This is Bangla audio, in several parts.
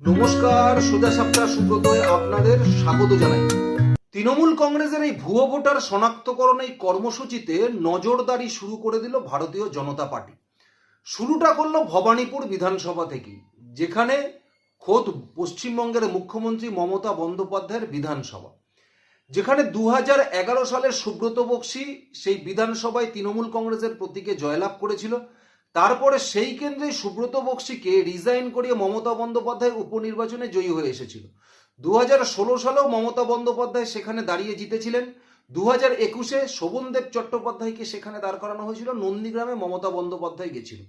নমস্কার, সোজা সাপটা সুব্রতয় আপনাদের স্বাগত জানাই। তৃণমূল কংগ্রেসের এই ভুয়ো ভোটার শনাক্তকরণ এই কর্মসূচিতে নজরদারি শুরু করে দিল ভারতীয় জনতা পার্টি। শুরুটা করল ভবানীপুর বিধানসভা থেকে যেখানে খোদ পশ্চিমবঙ্গের মুখ্যমন্ত্রী মমতা বন্দ্যোপাধ্যায়ের বিধানসভা। যেখানে দু সালের সুব্রত বক্সি সেই বিধানসভায় তৃণমূল কংগ্রেসের প্রতীকে জয়লাভ করেছিল। তারপরে সেই কেন্দ্রে সুব্রত বক্সিকে রিজাইন করিয়ে মমতা বন্দ্যোপাধ্যায় উপনির্বাচনে জয়ী হয়ে এসেছিল। দু হাজার ষোলো সালেও মমতা বন্দ্যোপাধ্যায় সেখানে দাঁড়িয়ে জিতেছিলেন। দু হাজার একুশে শোভনদেব চট্টোপাধ্যায়কে সেখানে দাঁড় করানো হয়েছিল। নন্দীগ্রামে মমতা বন্দ্যোপাধ্যায় গেছিল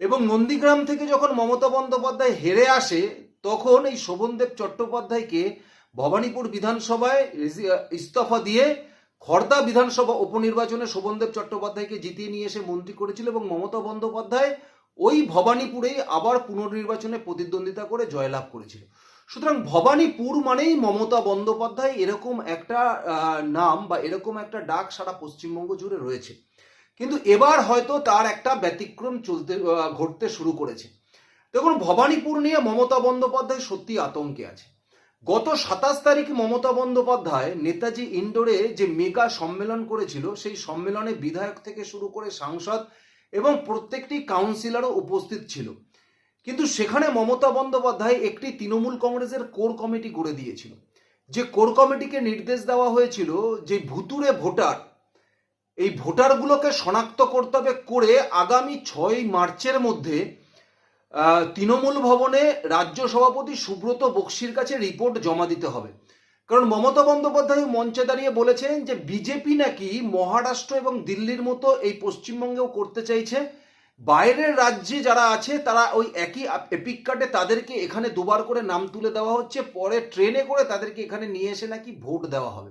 এবং নন্দীগ্রাম থেকে যখন মমতা বন্দ্যোপাধ্যায় হেরে আসে, তখন এই শোভনদেব চট্টোপাধ্যায়কে ভবানীপুর বিধানসভায় ইস্তফা দিয়ে খর্দা বিধানসভা উপনির্বাচনে শোভনদেব চট্টোপাধ্যায়কে জিতিয়ে নিয়ে এসে মন্ত্রী করেছিল এবং মমতা বন্দ্যোপাধ্যায় ওই ভবানীপুরেই আবার পুনর্নির্বাচনে প্রতিদ্বন্দ্বিতা করে জয়লাভ করেছিল। সুতরাং ভবানীপুর মানেই মমতা বন্দ্যোপাধ্যায় এরকম একটা নাম বা এরকম একটা ডাক সারা পশ্চিমবঙ্গ জুড়ে রয়েছে। কিন্তু এবার হয়তো তার একটা ব্যতিক্রম চলতে ঘটতে শুরু করেছে। দেখুন, ভবানীপুর নিয়ে মমতা বন্দ্যোপাধ্যায় সত্যি আতঙ্কে আছে। গত সাতাশ তারিখ মমতা বন্দ্যোপাধ্যায় নেতাজি ইন্ডোরে যে মেগা সম্মেলন করেছিল, সেই সম্মেলনে বিধায়ক থেকে শুরু করে সাংসদ এবং প্রত্যেকটি কাউন্সিলরও উপস্থিত ছিল। কিন্তু সেখানে মমতা বন্দ্যোপাধ্যায় একটি তৃণমূল কংগ্রেসের কোর কমিটি করে দিয়েছিল। যে কোর কমিটিকে নির্দেশ দেওয়া হয়েছিল যে ভুতুরে ভোটার, এই ভোটারগুলোকে শনাক্ত করতে হবে করে আগামী ছয় মার্চের মধ্যে তৃণমূল ভবনে রাজ্য সভাপতি সুব্রত বক্সির কাছে রিপোর্ট জমা দিতে হবে। কারণ মমতা বন্দ্যোপাধ্যায় মঞ্চে দাঁড়িয়ে বলেছেন যে, বিজেপি নাকি মহারাষ্ট্র এবং দিল্লির মতো এই পশ্চিমবঙ্গেও করতে চাইছে। বাইরের রাজ্যে যারা আছে, তারা ওই একই এপিক কার্ডে তাদেরকে এখানে দুবার করে নাম তুলে দেওয়া হচ্ছে। পরে ট্রেনে করে তাদেরকে এখানে নিয়ে এসে নাকি ভোট দেওয়া হবে।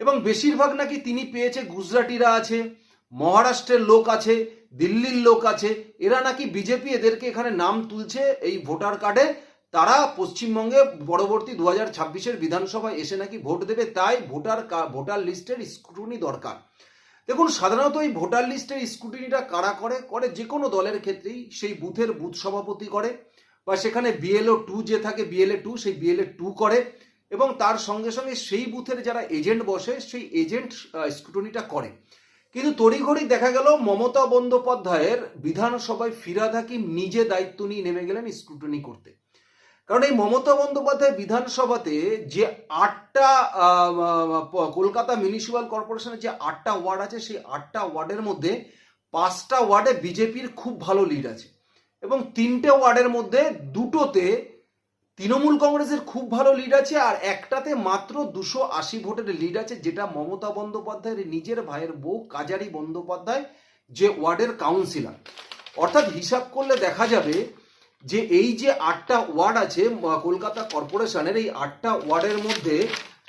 এবং বেশিরভাগ নাকি তিনি পেয়েছে, গুজরাটিরা আছে মহারাষ্ট্রের লোক আছে, দিল্লির লোক আছে, এরা নাকি বিজেপি এদেরকে এখানে নাম তুলছে এই ভোটার কার্ডে। তারা পশ্চিমবঙ্গে পরবর্তী দু হাজার ছাব্বিশের বিধানসভায় এসে নাকি ভোট দেবে, তাই ভোটার ভোটার লিস্টের স্ক্রুটিনি দরকার। দেখুন, সাধারণত এই ভোটার লিস্টের স্ক্রুটিনিটা কারা করে? করে যে কোনো দলের ক্ষেত্রেই। সেই বুথের বুথ সভাপতি করে, বা সেখানে বিএলও টু যে থাকে বিএলএ টু সেই বিএলএ টু করে, এবং তার সঙ্গে সঙ্গে সেই বুথের যারা এজেন্ট বসে, সেই এজেন্ট স্ক্রুটনিটা করে। কিন্তু তড়িঘড়ি দেখা গেল মমতা বন্দ্যোপাধ্যায়ের বিধানসভায় ফিরাদ হাকিম নিজে দায়িত্ব নিয়ে নেমে গেলেন স্ক্রুটনি করতে। কারণ এই মমতা বন্দ্যোপাধ্যায় বিধানসভাতে যে আটটা কলকাতা মিউনিসিপ্যাল কর্পোরেশনের যে আটটা ওয়ার্ড আছে, সেই আটটা ওয়ার্ডের মধ্যে পাঁচটা ওয়ার্ডে বিজেপির খুব ভালো লিড আছে। এবং তিনটে ওয়ার্ডের মধ্যে দুটোতে তৃণমূল কংগ্রেসের খুব ভালো লিড আছে, আর একটাতে মাত্র দুশো আশি ভোটের লিড আছে, যেটা মমতা বন্দ্যোপাধ্যায়ের নিজের ভাইয়ের বউ কাজারি বন্দ্যোপাধ্যায়, যে ওয়ার্ডের কাউন্সিলর অর্থাৎ হিসাব করলে দেখা যাবে যে এই যে আটটা ওয়ার্ড আছে কলকাতা কর্পোরেশনের এই আটটা ওয়ার্ডের মধ্যে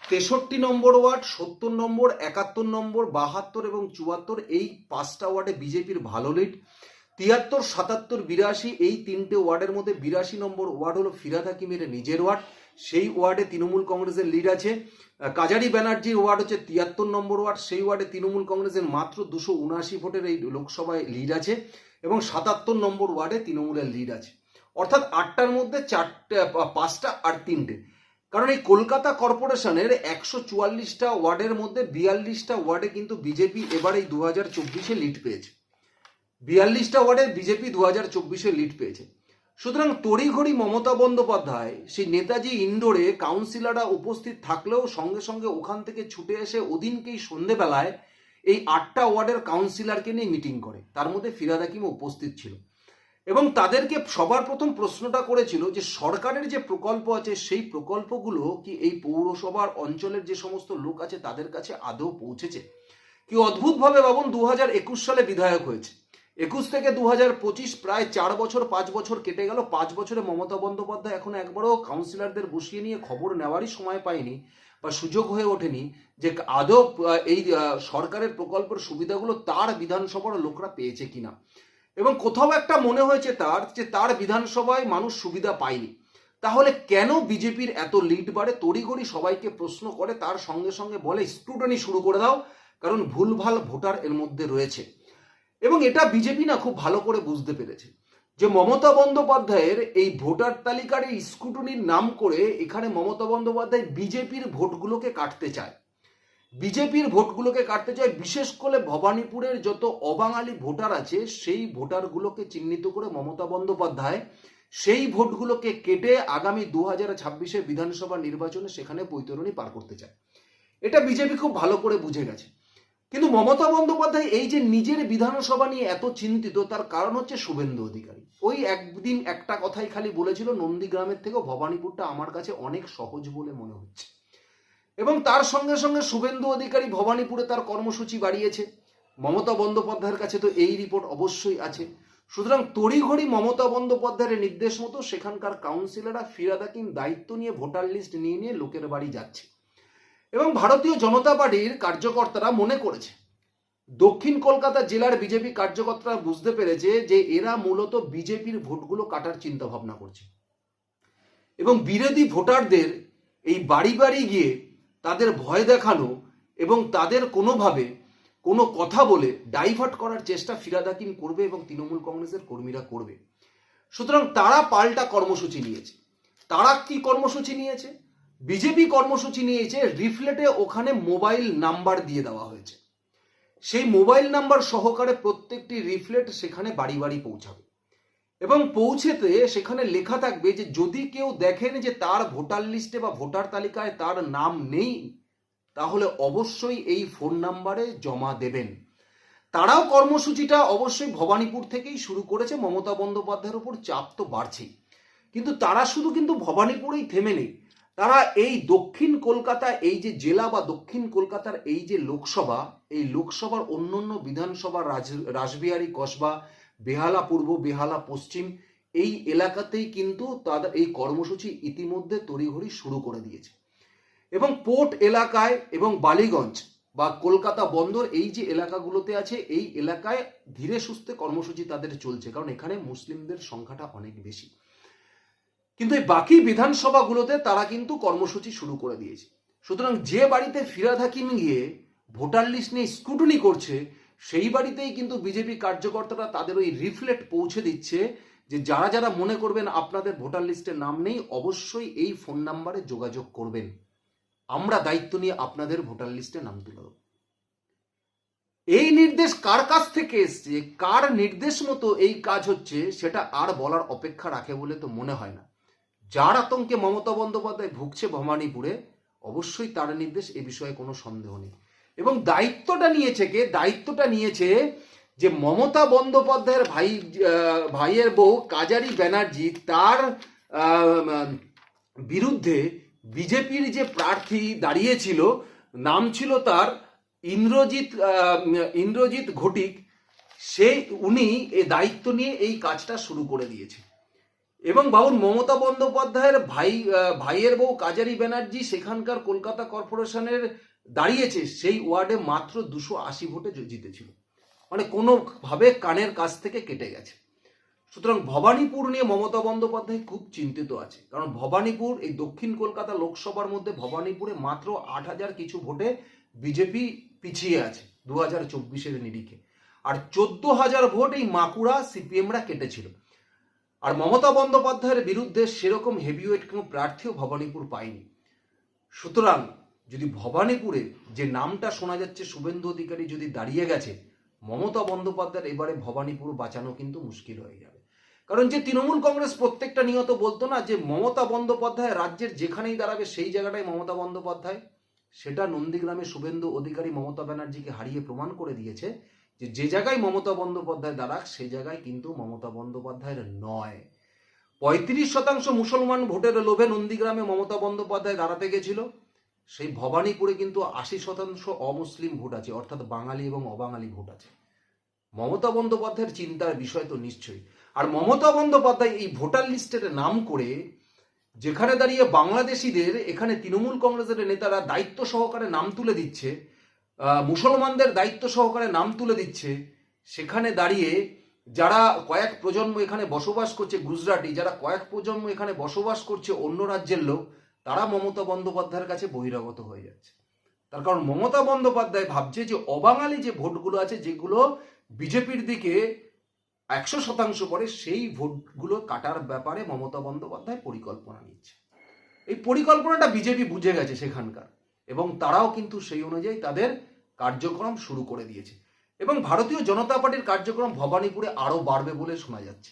তেষট্টি নম্বর ওয়ার্ড, সত্তর নম্বর, একাত্তর নম্বর, বাহাত্তর এবং চুয়াত্তর, এই পাঁচটা ওয়ার্ডে বিজেপির ভালো লিড তিয়াত্তর, সাতাত্তর, বিরাশি, এই তিনটে ওয়ার্ডের মধ্যে বিরাশি নম্বর ওয়ার্ড হলো ফিরাদ হাকিমের নিজের ওয়ার্ড। সেই ওয়ার্ডে তৃণমূল কংগ্রেসের লিড আছে। কাজারি ব্যানার্জির ওয়ার্ড হচ্ছে তিয়াত্তর নম্বর ওয়ার্ড। সেই ওয়ার্ডে তৃণমূল কংগ্রেসের মাত্র দুশো উনআশি ভোটের এই লোকসভায় লিড আছে এবং সাতাত্তর নম্বর ওয়ার্ডে তৃণমূলের লিড আছে। অর্থাৎ আটটার মধ্যে চারটে পাঁচটা আর তিনটে। কারণ এই কলকাতা কর্পোরেশনের একশো চুয়াল্লিশটা ওয়ার্ডের মধ্যে বিয়াল্লিশটা ওয়ার্ডে কিন্তু বিজেপি এবার এই দু হাজার চব্বিশে লিড পেয়েছে। বিয়াল্লিশটা ওয়ার্ডে বিজেপি দু হাজার চব্বিশে লিড পেয়েছে। সুতরাং তড়িঘড়ি মমতা বন্দ্যোপাধ্যায়, সেই নেতাজি ইন্ডোরে কাউন্সিলররা উপস্থিত থাকলেও সঙ্গে সঙ্গে ওখান থেকে ছুটে এসে ওদিনকেই সন্ধেবেলায় এই আটটা ওয়ার্ডের কাউন্সিলরকে নিয়ে মিটিং করে। তার মধ্যে ফিরাদ হাকিম উপস্থিত ছিল। এবং তাদেরকে সবার প্রথম প্রশ্নটা করেছিল যে সরকারের যে প্রকল্প আছে, সেই প্রকল্পগুলো কি এই পৌরসভার অঞ্চলের যে সমস্ত লোক আছে, তাদের কাছে আদৌ পৌঁছেছে? কি অদ্ভুতভাবে বাবন দু হাজার একুশ সালে বিধায়ক হয়েছে। একুশ থেকে দু হাজার পঁচিশ প্রায় চার বছর, পাঁচ বছর কেটে গেল। পাঁচ বছরে মমতা বন্দ্যোপাধ্যায় এখন একবারও কাউন্সিলরদের বসিয়ে নিয়ে খবর নেওয়ারই সময় পায়নি বা সুযোগ হয়ে ওঠেনি যে আদৌ এই সরকারের প্রকল্পের সুবিধাগুলো তার বিধানসভার লোকরা পেয়েছে কিনা। এবং কোথাও একটা মনে হয়েছে তার যে তার বিধানসভায় মানুষ সুবিধা পায়নি। তাহলে কেন বিজেপির এত লিড বাড়ে? তড়িঘড়ি সবাইকে প্রশ্ন করে, তার সঙ্গে সঙ্গে বলে, স্ক্রুটনি শুরু করে দাও, কারণ ভুলভাল ভোটার এর মধ্যে রয়েছে। এবং এটা বিজেপি না খুব ভালো করে বুঝতে পেরেছে যে মমতা বন্দ্যোপাধ্যায়ের এই ভোটার তালিকার এই স্কুটনির নাম করে এখানে মমতা বন্দ্যোপাধ্যায় বিজেপির ভোটগুলোকে কাটতে চায়। বিজেপির ভোটগুলোকে কাটতে চায়, বিশেষ করে ভবানীপুরের যত অবাঙালি ভোটার আছে, সেই ভোটারগুলোকে চিহ্নিত করে মমতা বন্দ্যোপাধ্যায় সেই ভোটগুলোকে কেটে আগামী দু হাজার ছাব্বিশে বিধানসভা নির্বাচনে সেখানে বৈতরণী পার করতে চায়। এটা বিজেপি খুব ভালো করে বুঝে গেছে। কিন্তু মমতা বন্দ্যোপাধ্যায় এই যে নিজের বিধানসভা নিয়ে এত চিন্তিত, তার কারণ হচ্ছে শুভেন্দু অধিকারী। ওই একদিন একটা কথাই খালি বলেছিল, নন্দীগ্রামের থেকেও ভবানীপুরটা আমার কাছে অনেক সহজ বলে মনে হচ্ছে। এবং তার সঙ্গে সঙ্গে শুভেন্দু অধিকারী ভবানীপুরে তার কর্মসূচি বাড়িয়েছে। মমতা বন্দ্যোপাধ্যায়ের কাছে তো এই রিপোর্ট অবশ্যই আছে। সুতরাং তড়িঘড়ি মমতা বন্দ্যোপাধ্যায়ের নির্দেশ মতো সেখানকার কাউন্সিলররা ফিরাদ হাকিম দায়িত্ব নিয়ে ভোটার লিস্ট নিয়ে নিয়ে লোকের বাড়ি যাচ্ছে। এবং ভারতীয় জনতা পার্টির কার্যকর্তারা মনে করেছে। দক্ষিণ কলকাতা জেলার বিজেপি কার্যকর্তারা বুঝতে পেরেছে যে এরা মূলত বিজেপির ভোটগুলো কাটার চিন্তা ভাবনা করছে। এবং বিরোধী ভোটারদের এই বাড়ি বাড়ি গিয়ে তাদের ভয় দেখানো এবং তাদের কোনোভাবে কোনো কথা বলে ডাইভার্ট করার চেষ্টা ফিরাদ হাকিম করবে এবং তৃণমূল কংগ্রেসের কর্মীরা করবে। সুতরাং তারা পাল্টা কর্মসূচি নিয়েছে। তারা কি কর্মসূচি নিয়েছে? বিজেপি কর্মসূচি নিয়েছে, রিফলেটে ওখানে মোবাইল নাম্বার দিয়ে দেওয়া হয়েছে। সেই মোবাইল নাম্বার সহকারে প্রত্যেকটি রিফলেট সেখানে বাড়ি বাড়ি পৌঁছাবে। এবং পৌঁছেতে সেখানে লেখা থাকবে যে, যদি কেউ দেখেন যে তার ভোটার লিস্টে বা ভোটার তালিকায় তার নাম নেই, তাহলে অবশ্যই এই ফোন নাম্বারে জমা দেবেন। তারাও কর্মসূচিটা অবশ্যই ভবানীপুর থেকেই শুরু করেছে, মমতা বন্দ্যোপাধ্যায়ের উপর চাপ তো বাড়ছেই। কিন্তু তারা শুধু কিন্তু ভবানীপুরেই থেমে নেই। তারা এই দক্ষিণ কলকাতা, এই যে জেলা বা দক্ষিণ কলকাতার এই যে লোকসভা, এই লোকসভার অন্য অন্য বিধানসভা রাজ, রাসবিহারী কসবা, বেহালা পূর্ব, বেহালা পশ্চিম, এই এলাকাতেই কিন্তু তাদের এই কর্মসূচি ইতিমধ্যে তড়িঘড়ি শুরু করে দিয়েছে। এবং পোর্ট এলাকায় এবং বালিগঞ্জ বা কলকাতা বন্দর এই যে এলাকাগুলোতে আছে, এই এলাকায় ধীরে সুস্থে কর্মসূচি তাদের চলছে। কারণ এখানে মুসলিমদের সংখ্যাটা অনেক বেশি। কিন্তু এই বাকি বিধানসভাগুলোতে তারা কিন্তু কর্মসূচি শুরু করে দিয়েছে। সুতরাং যে বাড়িতে ফিরাদ হাকিম গিয়ে ভোটার লিস্ট নিয়ে স্ক্রুটনি করছে, সেই বাড়িতেই কিন্তু বিজেপি কার্যকর্তারা তাদের ওই রিফলেট পৌঁছে দিচ্ছে যে যারা যারা মনে করবেন আপনাদের ভোটার লিস্টে নাম নেই, অবশ্যই এই ফোন নাম্বারে যোগাযোগ করবেন। আমরা দায়িত্ব নিয়ে আপনাদের ভোটার লিস্টে নাম তুলে দেবো। এই নির্দেশ কার কাছ থেকে এসছে? কার নির্দেশ মতো এই কাজ হচ্ছে, সেটা আর বলার অপেক্ষা রাখে বলে তো মনে হয় না। যার আতঙ্কে মমতা বন্দ্যোপাধ্যায় ভুগছে ভবানীপুরে, অবশ্যই তার নির্দেশ এ বিষয়ে কোনো সন্দেহ নেই। এবং দায়িত্বটা নিয়েছে কে? দায়িত্বটা নিয়েছে যে মমতা বন্দ্যোপাধ্যায়ের ভাই ভাইয়ের বউ কাজারি ব্যানার্জি তার বিরুদ্ধে বিজেপির যে প্রার্থী দাঁড়িয়েছিল, নাম ছিল তার ইন্দ্রজিৎ ইন্দ্রজিৎ ঘটিক। সেই উনি এই দায়িত্ব নিয়ে এই কাজটা শুরু করে দিয়েছে। এবং বাবুর মমতা বন্দ্যোপাধ্যায়ের ভাই ভাইয়ের বউ কাজারি ব্যানার্জি সেখানকার কলকাতা কর্পোরেশনের দাঁড়িয়েছে, সেই ওয়ার্ডে মাত্র দুশো আশি ভোটে জিতেছিল। মানে কোনোভাবে কানের কাছ থেকে কেটে গেছে। সুতরাং ভবানীপুর নিয়ে মমতা বন্দ্যোপাধ্যায় খুব চিন্তিত আছে। কারণ ভবানীপুর, এই দক্ষিণ কলকাতা লোকসভার মধ্যে ভবানীপুরে মাত্র আট হাজার কিছু ভোটে বিজেপি পিছিয়ে আছে, দু হাজার চব্বিশের নিরিখে। আর চোদ্দ হাজার ভোট এই মাকুড়া, সিপিএমরা কেটেছিল। আর মমতা বন্দ্যোপাধ্যায়ের বিরুদ্ধে সেরকম হেভিওয়েট কোনো প্রার্থীও ভবানীপুর পায়নি। সুতরাং যদি ভবানীপুরে যে নামটা শোনা যাচ্ছে, শুভেন্দু অধিকারী যদি দাঁড়িয়ে গেছে, মমতা বন্দ্যোপাধ্যায়ের এবারে ভবানীপুর বাঁচানো কিন্তু মুশকিল হয়ে যাবে। কারণ যে তৃণমূল কংগ্রেস প্রত্যেকটা নিয়ত বলতো না যে মমতা বন্দ্যোপাধ্যায় রাজ্যের যেখানেই দাঁড়াবে সেই জায়গাটাই মমতা বন্দ্যোপাধ্যায়। সেটা নন্দীগ্রামে শুভেন্দু অধিকারী মমতা ব্যানার্জিকে হারিয়ে প্রমাণ করে দিয়েছে। যে যে জায়গায় মমতা বন্দ্যোপাধ্যায় দাঁড়াক, সেই জায়গায় কিন্তু মমতা বন্দ্যোপাধ্যায়ের নয়। পঁয়ত্রিশ শতাংশ মুসলমান ভোটের লোভে নন্দীগ্রামে মমতা বন্দ্যোপাধ্যায় দাঁড়াতে গেছিল। সেই ভবানীপুরে কিন্তু আশি শতাংশ অমুসলিম ভোট আছে, অর্থাৎ বাঙালি এবং অবাঙালি ভোট আছে। মমতা বন্দ্যোপাধ্যায়ের চিন্তার বিষয় তো নিশ্চয়ই। আর মমতা বন্দ্যোপাধ্যায় এই ভোটার লিস্টের নাম করে, যেখানে দাঁড়িয়ে বাংলাদেশিদের, এখানে তৃণমূল কংগ্রেসের নেতারা দায়িত্ব সহকারে নাম তুলে দিচ্ছে মুসলমানদের দায়িত্ব সহকারে নাম তুলে দিচ্ছে। সেখানে দাঁড়িয়ে যারা কয়েক প্রজন্ম এখানে বসবাস করছে, গুজরাটি, যারা কয়েক প্রজন্ম এখানে বসবাস করছে অন্য রাজ্যের লোক, তারা মমতা বন্দ্যোপাধ্যায়ের কাছে বহিরাগত হয়ে যাচ্ছে। তার কারণ মমতা বন্দ্যোপাধ্যায় ভাবছে যে অবাঙালি যে ভোটগুলো আছে, যেগুলো বিজেপির দিকে একশো শতাংশ করে, সেই ভোটগুলো কাটার ব্যাপারে মমতা বন্দ্যোপাধ্যায় পরিকল্পনা নিচ্ছে। এই পরিকল্পনাটা বিজেপি বুঝে গেছে সেখানকার। এবং তারাও কিন্তু সেই অনুযায়ী তাদের কার্যক্রম শুরু করে দিয়েছে। এবং ভারতীয় জনতা পার্টির কার্যক্রম ভবানীপুরে আরও বাড়বে বলে শোনা যাচ্ছে।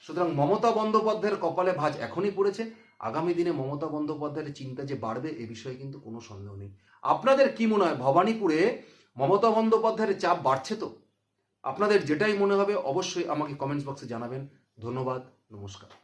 সুতরাং মমতা বন্দ্যোপাধ্যায়ের কপালে ভাঁজ এখনই পড়েছে। আগামী দিনে মমতা বন্দ্যোপাধ্যায়ের চিন্তা যে বাড়বে এ বিষয়ে কিন্তু কোনো সন্দেহ নেই। আপনাদের কি মনে হয়, ভবানীপুরে মমতা বন্দ্যোপাধ্যায়ের চাপ বাড়ছে তো? আপনাদের যেটাই মনে হবে অবশ্যই আমাকে কমেন্টস বক্সে জানাবেন। ধন্যবাদ, নমস্কার।